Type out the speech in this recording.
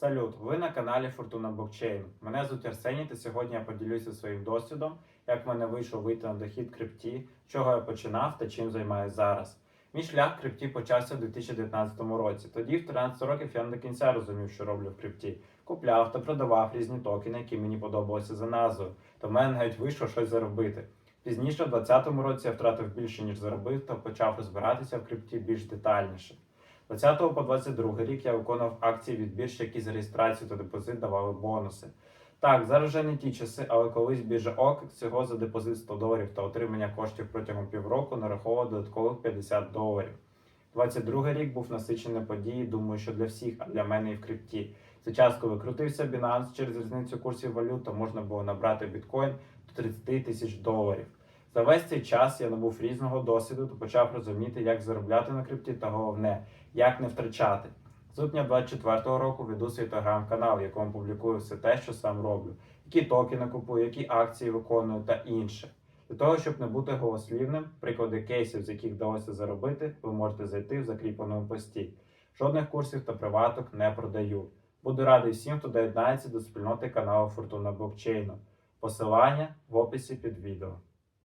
Салют! Ви на каналі Фортуна Блокчейн. Мене звуть Арсеній, та сьогодні я поділюся своїм досвідом, як в мене вийшло вийти на дохід крипті, чого я починав та чим займаюся зараз. Мій шлях крипті почався в 2019 році. Тоді, в 13 років, я не до кінця розумів, що роблю в крипті. Купляв та продавав різні токени, які мені подобалися за назвою. То в мене навіть вийшло щось заробити. Пізніше, в 2020 році, я втратив більше, ніж заробив, та почав розбиратися в крипті більш детальніше. 20 по 22 рік я виконував акції від бірж, які за реєстрацію та депозит давали бонуси. Так, зараз вже не ті часи, але колись біржа ОК всього за депозит 100 доларів та отримання коштів протягом півроку нараховував додаткових 50 доларів. 22 рік був насичений події, думаю, що для всіх, а для мене і в крипті. Це час, коли крутився Binance через різницю курсів валют, то можна було набрати біткоін до 30 тисяч доларів. За весь цей час я набув різного досвіду та почав розуміти, як заробляти на крипті, та головне, як не втрачати. З липня 24-го року веду свій телеграм-канал, в якому публікую все те, що сам роблю, які токени купую, які акції виконую та інше. Для того, щоб не бути голослівним, приклади кейсів, з яких вдалося заробити, ви можете зайти в закріпленому пості. Жодних курсів та приваток не продаю. Буду радий всім, хто доєднається до спільноти каналу Фортуна Блокчейну. Посилання в описі під відео.